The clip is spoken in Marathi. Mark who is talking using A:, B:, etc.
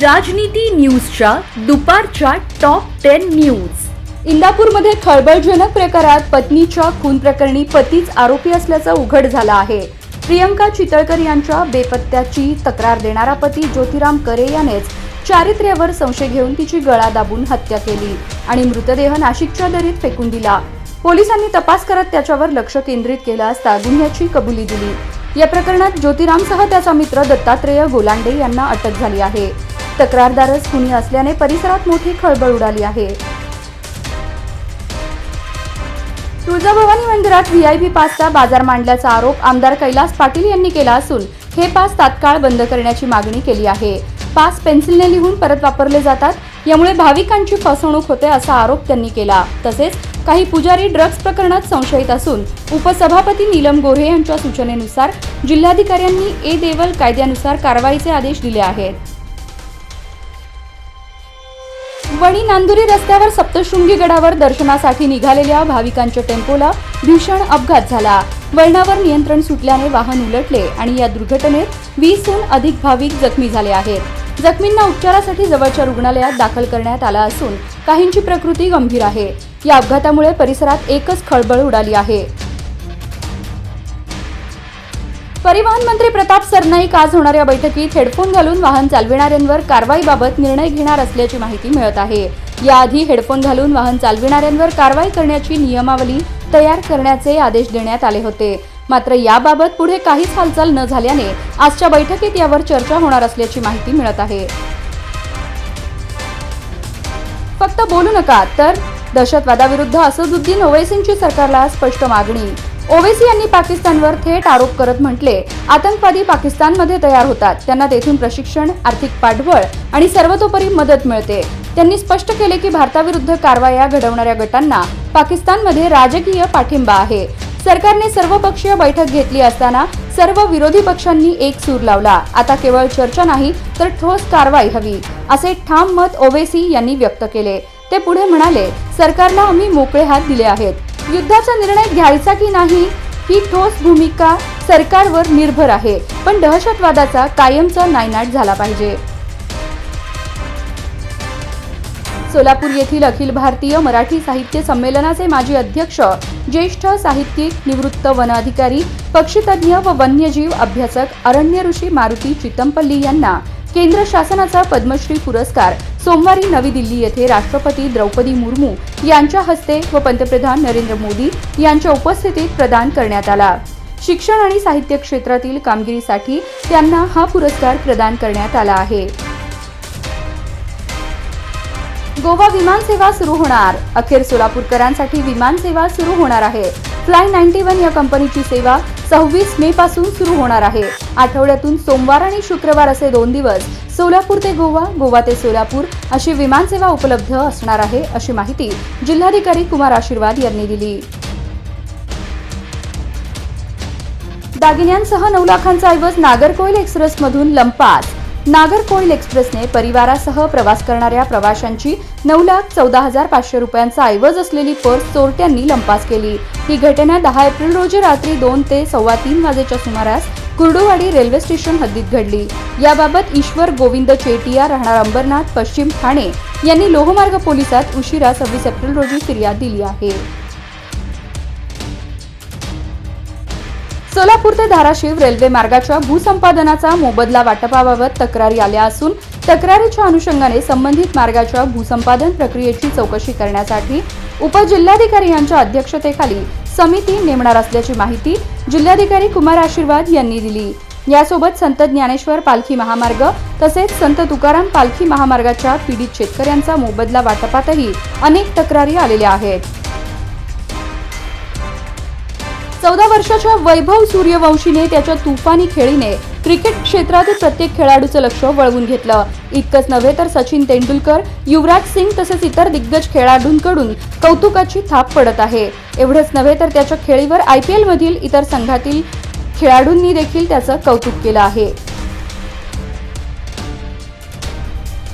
A: राजनीती न्यूजच्या दुपारच्या टॉप टेन न्यूज.
B: इंदापूरमध्ये खळबळजनक प्रकारात पत्नीच्या खून प्रकरणी पतीच आरोपी असल्याचं उघड झालं आहे. प्रियंका चितळकर यांच्या बेपत्त्याची तक्रार देणारा पती ज्योतिराम करे यानेच चारित्र्यावर संशय घेऊन तिची गळा दाबून हत्या केली आणि मृतदेह नाशिकच्या दरीत फेकून दिला. पोलिसांनी तपास करत त्याच्यावर लक्ष केंद्रित केलं असता गुन्ह्याची कबुली दिली. या प्रकरणात ज्योतिरामसह त्याचा मित्र दत्तात्रेय गोलांडे यांना अटक झाली आहे. तक्रारदारच खुनी असल्याने परिसरात मोठी खळबळ उडाली आहे. तुळजाभवानी मंदिरात व्हीआयपी पासचा बाजार मांडल्याचा आरोप आमदार कैलास पाटील यांनी केला असून हे पास तात्काळ बंद करण्याची मागणी केली आहे. पास पेन्सिलने लिहून परत वापरले जातात यामुळे भाविकांची फसवणूक होते असा आरोप त्यांनी केला. तसेच काही पुजारी ड्रग्ज प्रकरणात संशयित असून उपसभापती नीलम गोऱ्हे यांच्या सूचनेनुसार जिल्हाधिकाऱ्यांनी ए देवल कायद्यानुसार कारवाईचे आदेश दिले आहेत. वणी नांदुरी रस्त्यावर सप्तशृंगी गडावर दर्शनासाठी निघालेल्या भाविकांच्या टेम्पोला भीषण अपघात झाला. वळणावर नियंत्रण सुटल्याने वाहन उलटले आणि या दुर्घटनेत वीसहून अधिक भाविक जखमी झाले आहेत. जखमींना उपचारासाठी जवळच्या रुग्णालयात दाखल करण्यात आला असून काहींची प्रकृती गंभीर आहे. या अपघातामुळे परिसरात एकच खळबळ उडाली आहे. परिवहन मंत्री प्रताप सरनाईक आज होणाऱ्या बैठकीत हेडफोन घालून वाहन चालविणाऱ्यांवर कारवाईबाबत निर्णय घेणार असल्याची माहिती मिळत आहे. याआधी हेडफोन घालून वाहन चालविणाऱ्यांवर कारवाई करण्याची नियमावली तयार करण्याचे आदेश देण्यात आले होते. मात्र याबाबत पुढे काहीच हालचाल न झाल्याने आजच्या बैठकीत यावर चर्चा होणार असल्याची माहिती मिळत आहे. फक्त बोलू नका तर दहशतवादाविरुद्ध असदुद्दीन ओवैसींची सरकारला स्पष्ट मागणी. ओवैसी यांनी पाकिस्तानवर थेट आरोप करत म्हटले. आतंकवादी पाकिस्तानमध्ये तयार होतात. त्यांना तेथून प्रशिक्षण आर्थिक पाठबळ आणि सर्वतोपरी मदत मिळते. त्यांनी स्पष्ट केले की भारताविरुद्ध कारवाया घडवणाऱ्या गटांना पाकिस्तानमध्ये राजकीय पाठिंबा आहे. सरकारने सर्वपक्षीय बैठक घेतली असताना सर्व विरोधी पक्षांनी एक सूर लावला. आता केवळ चर्चा नाही तर ठोस कारवाई हवी असे ठाम मत ओवेसी यांनी व्यक्त केले. ते पुढे म्हणाले सरकारला आम्ही मोकळे हात दिले आहेत. युद्धाचा निर्णय घ्यायचा की नाही ही ठोस भूमिका सरकारवर निर्भर आहे. पण दहशतवादाचा कायमचा नायनाट झाला पाहिजे. सोलापूर येथील अखिल भारतीय मराठी साहित्य संमेलनाचे माजी अध्यक्ष ज्येष्ठ साहित्यिक निवृत्त वन अधिकारी पक्षीतज्ञ व वन्यजीव अभ्यासक अरण्य ऋषी मारुती चितमपल्ली यांना केंद्र शासनाचा पद्मश्री पुरस्कार सोमवारी नवी दिल्ली येथे राष्ट्रपती द्रौपदी मुर्मू यांच्या हस्ते व पंतप्रधान नरेंद्र मोदी यांच्या उपस्थितीत प्रदान करण्यात आला. शिक्षण आणि साहित्य क्षेत्रातील कामगिरीसाठी त्यांना हा पुरस्कार प्रदान करण्यात आला आहे. गोवा विमान सेवा सुरू होणार. अखेर सोलापूरकरांसाठी विमान सेवा सुरू होणार आहे. फ्लाय नाईन्टी वन या कंपनीची सेवा सव्वीस मे पासून सुरू होणार आहे. आठवड्यातून सोमवार आणि शुक्रवार असे दोन दिवस सोलापूर ते गोवा गोवा ते सोलापूर अशी विमान सेवा उपलब्ध असणार आहे अशी माहिती जिल्हाधिकारी कुमार आशीर्वाद यांनी दिली. दागिन्यांसह नऊ लाखांचा ऐवज नागरकोइल एक्सप्रेसमधून लंपास नागरकोइल एक्सप्रेसने परिवारासह प्रवास करणाऱ्या प्रवाशांची नऊ लाख चौदा हजार पाचशे रुपयांचा ऐवज असलेली पर्स चोरट्यांनी लंपास केली. ही घटना दहा एप्रिल रोजी रात्री दोन ते सव्वा तीन वाजेच्या सुमारास कुर्डुवाडी रेल्वे स्टेशन हद्दीत घडली. याबाबत ईश्वर गोविंद चेटिया राहणार अंबरनाथ पश्चिम ठाणे यांनी लोहमार्ग पोलिसात उशिरा सव्वीस एप्रिल रोजी फिर्याद दिली आहे. सोलापूर ते धाराशिव रेल्वे मार्गाच्या भूसंपादनाचा मोबदला वाटपाबाबत तक्रारी आल्या असून तक्रारीच्या अनुषंगाने संबंधित मार्गाच्या भूसंपादन प्रक्रियेची चौकशी करण्यासाठी उपजिल्हाधिकारी यांच्या अध्यक्षतेखाली समिती नेमणार असल्याची माहिती जिल्हाधिकारी कुमार आशीर्वाद यांनी दिली. यासोबत संत ज्ञानेश्वर पालखी महामार्ग तसेच संत तुकाराम पालखी महामार्गाच्या पीडित शेतकऱ्यांचा मोबदला वाटपातही अनेक तक्रारी आलेल्या आहेत. चौदा वर्षाच्या वैभव सूर्यवंशीने त्याच्या तुफानी खेळीने क्रिकेट क्षेत्रातील प्रत्येक खेळाडूचं लक्ष वळवून घेतलं. इतकंच नव्हे तर सचिन तेंडुलकर युवराज सिंग तसेच इतर दिग्गज खेळाडूंकडून कौतुकाची थाप पडत आहे. एवढंच नव्हे तर त्याच्या खेळीवर आय पी एलमधील इतर संघातील खेळाडूंनी देखील त्याचं कौतुक केलं आहे.